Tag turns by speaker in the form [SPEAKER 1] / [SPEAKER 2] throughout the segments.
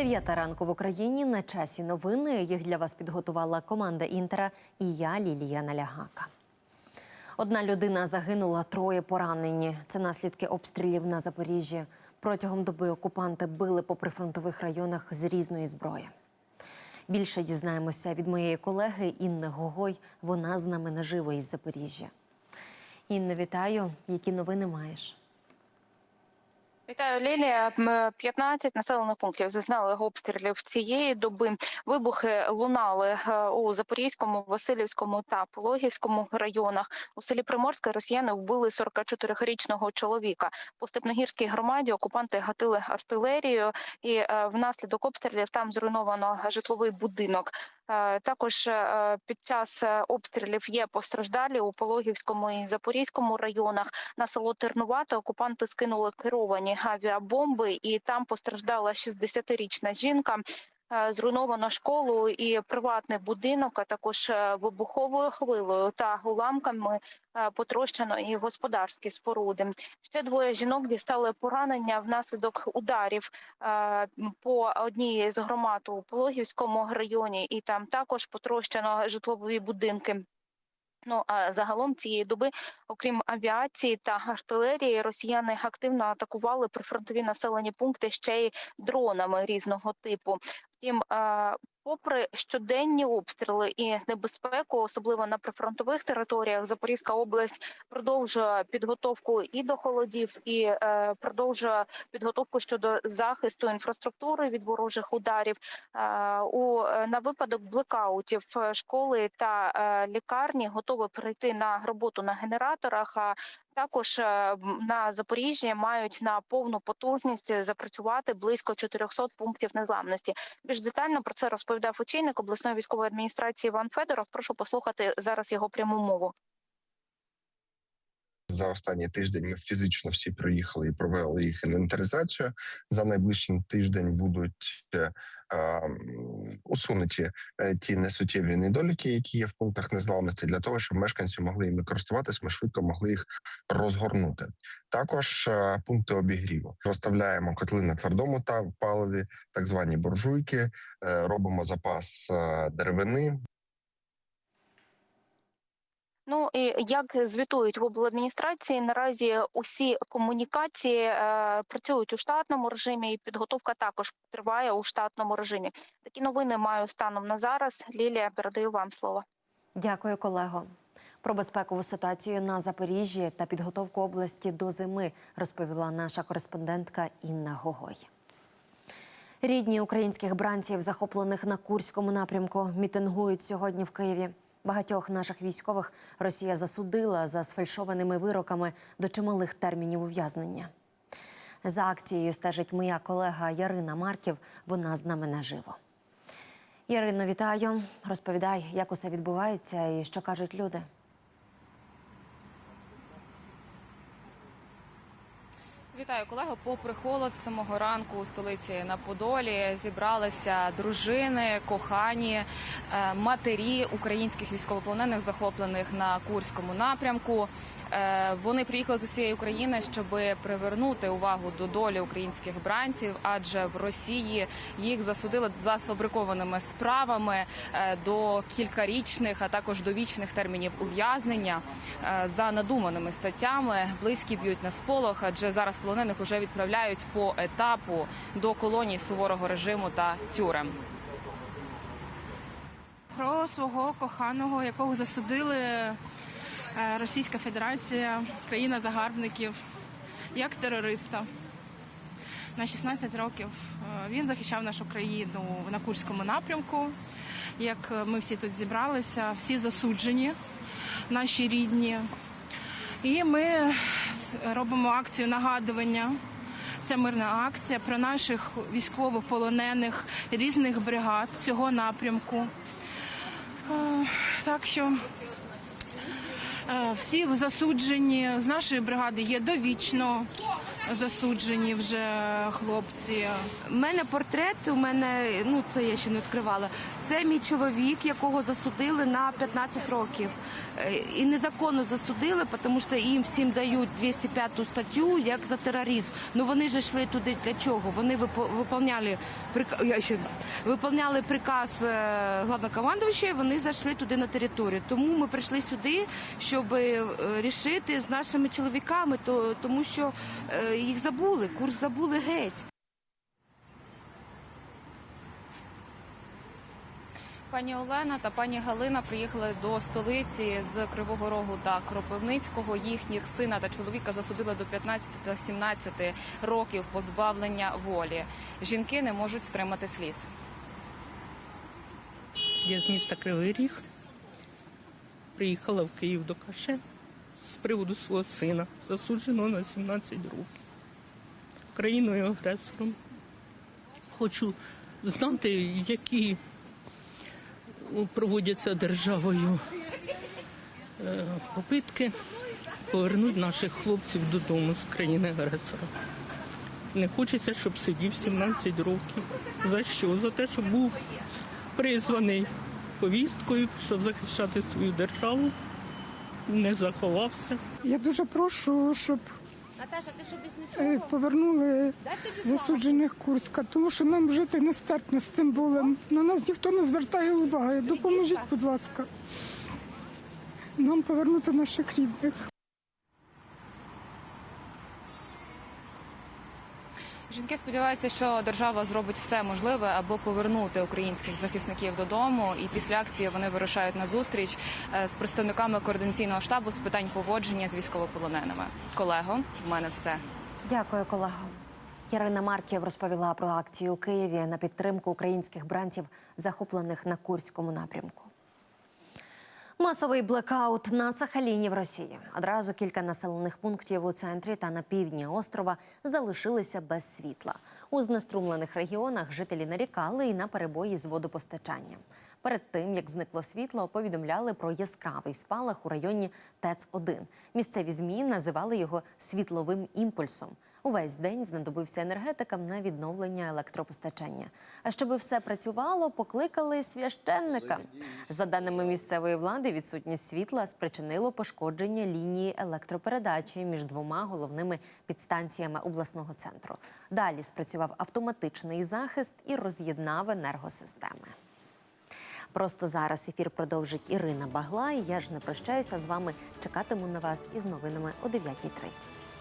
[SPEAKER 1] Дев'ята ранку в Україні на часі новини. Їх для вас підготувала команда Інтера і я, Лілія Налягака. Одна людина загинула, троє поранені. Це наслідки обстрілів на Запоріжжі. Протягом доби окупанти били по прифронтових районах з різної зброї. Більше дізнаємося від моєї колеги Інни Гогой. Вона з нами наживо із Запоріжжя. Інно, вітаю. Які новини маєш?
[SPEAKER 2] Вітаю, Лілія. М, 15 населених пунктів зазнали обстрілів цієї доби. Вибухи лунали е, у Запорізькому, Васильівському та Пологівському районах. У селі Приморське росіяни вбили 44-річного чоловіка. По Степногірській громаді окупанти гатили артилерію, і е, внаслідок обстрілів там зруйновано житловий будинок. Е, Також е, під час е, обстрілів є постраждалі у Пологівському і Запорізькому районах. На село Тернувато окупанти скинули керовані авіабомби, і там постраждала 60-річна жінка. Е, Зруйновано школу і приватний будинок, а також е, вибуховою хвилою та уламками е, потрощено і господарські споруди. Ще двоє жінок дістали поранення внаслідок ударів по одній з громад у Пологівському районі, і там також потрощено житлові будинки. Ну а загалом цієї доби, окрім авіації та артилерії, росіяни активно атакували прифронтові населені пункти ще й дронами різного типу. Втім, попри щоденні обстріли і небезпеку, особливо на прифронтових територіях, Запорізька область продовжує підготовку і до холодів, і е, продовжує підготовку щодо захисту інфраструктури від ворожих ударів. Е, у е, на випадок блекаутів е, школи та е, лікарні готові перейти на роботу на генераторах. А також е, на Запоріжжі мають на повну потужність запрацювати близько 400 пунктів незламності. Більш детально про це розповідав очільник обласної військової адміністрації Іван Федоров. Прошу послухати зараз його пряму мову.
[SPEAKER 3] За останній тиждень ми фізично всі приїхали і провели їх інвентаризацію. За найближчий тиждень будуть е, усунуті е, ті несуттєві недоліки, які є в пунктах незламності, для того, щоб мешканці могли їми користуватись, ми швидко могли їх розгорнути. Також е, пункти обігріву розставляємо котли на твердому та паливі, так звані буржуйки, е, робимо запас деревини,
[SPEAKER 2] Ну і як звітують в обладміністрації, наразі усі комунікації е, працюють у штатному режимі, і підготовка також триває у штатному режимі. Такі новини маю станом на зараз. Лілія, передаю вам слово.
[SPEAKER 1] Дякую, колего. Про безпекову ситуацію на Запоріжжі та підготовку області до зими розповіла наша кореспондентка Інна Гогой. Рідні українських бранців, захоплених на Курському напрямку, мітингують сьогодні в Києві. Багатьох наших військових Росія засудила за сфальшованими вироками до чималих термінів ув'язнення. За акцією стежить моя колега Ярина Марків. Вона з нами наживо. Ярино, вітаю. Розповідай, як усе відбувається і що кажуть люди.
[SPEAKER 4] Вітаю колего. Попри холод самого ранку у столиці на Подолі зібралися дружини, кохані, е, матері українських військовополонених, захоплених на Курському напрямку. Е, Вони приїхали з усієї України, щоб привернути увагу до долі українських бранців, адже в Росії їх засудили за сфабрикованими справами е, до кількарічних, а також довічних термінів ув'язнення за надуманими статтями. Близькі б'ють на сполох, адже зараз полонених уже відправляють по етапу до колоній суворого режиму та тюрем.
[SPEAKER 5] про свого коханого, якого засудили е, Російська Федерація, країна загарбників, як терориста. На 16 років Е, він захищав нашу країну на Курському напрямку. Як ми всі тут зібралися, всі засуджені, наші рідні. І ми робимо акцію нагадування. Це мирна акція про наших військових полонених різних бригад цього напрямку. Е, Так що е, всі засуджені з нашої бригади є довічно засуджені вже хлопці.
[SPEAKER 6] У мене портрет, у мене ну це я ще не відкривала. Це мій чоловік, якого засудили на 15 років. Е, І незаконно засудили, тому що їм всім дають 205 статтю як за тероризм. Ну вони ж йшли туди для чого? Вони виповняли я ще виповняли приказ е, і вони зайшли туди на територію. Тому ми прийшли сюди, щоб е, рішити з нашими чоловіками, то тому що їх забули, курс забули геть.
[SPEAKER 4] Пані Олена та пані Галина приїхали до столиці з Кривого Рогу та Кропивницького. Їхніх сина та чоловіка засудили до 15 та 17 років позбавлення волі. Жінки не можуть стримати сліз.
[SPEAKER 7] Я з міста Кривий Ріг. Приїхала в Київ до Каше з приводу свого сина, засудженого на 17 років. Країною агресором. Хочу знати, які проводяться державою е, попитки повернути наших хлопців додому з країни агресора. Не хочеться, щоб сидів 17 років. За що? За те, що був призваний повісткою, щоб захищати свою державу, не заховався.
[SPEAKER 8] Я дуже прошу, щоб е, повернули засуджених Курська, тому що нам жити нестерпно з цим болем. На нас ніхто не звертає уваги. Допоможіть, будь ласка, нам повернути наших рідних.
[SPEAKER 4] Жінки сподіваються, що держава зробить все можливе, аби повернути українських захисників додому. І після акції вони вирушають на зустріч е, з представниками координаційного штабу з питань поводження з військовополоненими. Колего, в мене все.
[SPEAKER 1] Дякую, колего. Ярина Марків розповіла про акцію у Києві на підтримку українських бранців, захоплених на Курському напрямку. Масовий блекаут на Сахаліні в Росії. Одразу кілька населених пунктів у центрі та на півдні острова залишилися без світла. У знеструмлених регіонах жителі нарікали і на перебої з водопостачанням. Перед тим як зникло світло, повідомляли про яскравий спалах у районі ТЕЦ-1. Місцеві змі називали його світловим імпульсом. Увесь день знадобився енергетикам на відновлення електропостачання. А щоби все працювало, покликали священника. За даними місцевої влади, відсутність світла спричинило пошкодження лінії електропередачі між двома головними підстанціями обласного центру. Далі спрацював автоматичний захист і роз'єднав енергосистеми. Просто зараз ефір продовжить Ірина Багла. І я ж не прощаюся з вами. Чекатиму на вас із новинами о 9.30.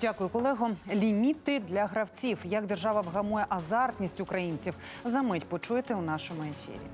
[SPEAKER 9] Дякую, колего. Ліміти для гравців. Як держава вгамує азартність українців. За мить почуєте у нашому ефірі.